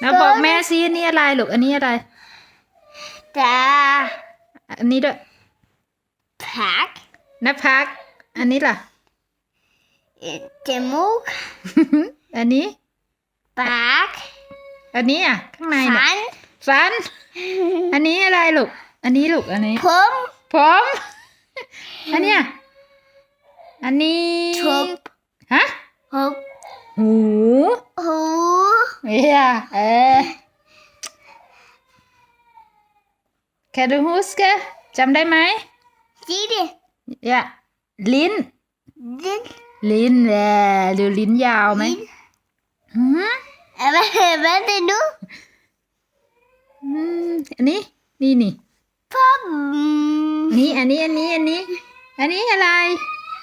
แล้วบอกแม่ซิอันนี้อะไรลูกอันนี้อะไร ตาอันนี้ด้วยผักนภัก อันนี้ล่ะ จมูก อันนี้ปากอันนี้อะ ข้างในเนี่ยฟันฟัน อันนี้อะไรลูก อันนี้ลูก อันนี้ผมผมอันเนี้ยอันนี้ทุบฮะหุบหูหู เอียเออแคดูฮูสกะจำได้ไหมจีดิยะลิ้นดินลิ้นแหละดูลิ้นยาวไหม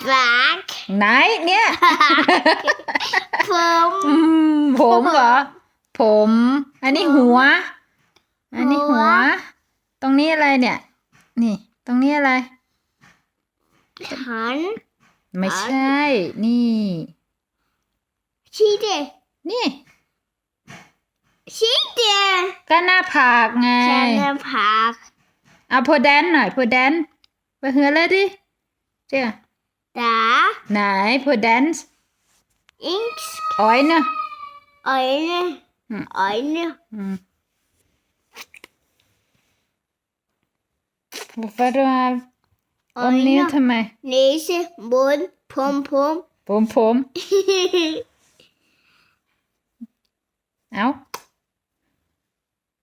ลิ้นหืมเอ้ยแม่ติดูอืมอันนี้นี่นี่พ่อมนี่อันนี้อันนี้อันนี้อันนี้อะไรปากไหนเนี่ย ผม อืมผมเหรอ ผม อันนี้หัว อันนี้หัว ตรงนี้อะไรเนี่ย นี่ ตรงนี้อะไร หัน ไม่ใช่ นี่ ชีดินี่ ชีดิก็หน้าผากไงแค่นั้นผักเอาโพแดนหน่อยโพแดนไปเหือเลยดิเจ้า ตาไหนโพแดนอิงส์อ้อยเนอะอ้อย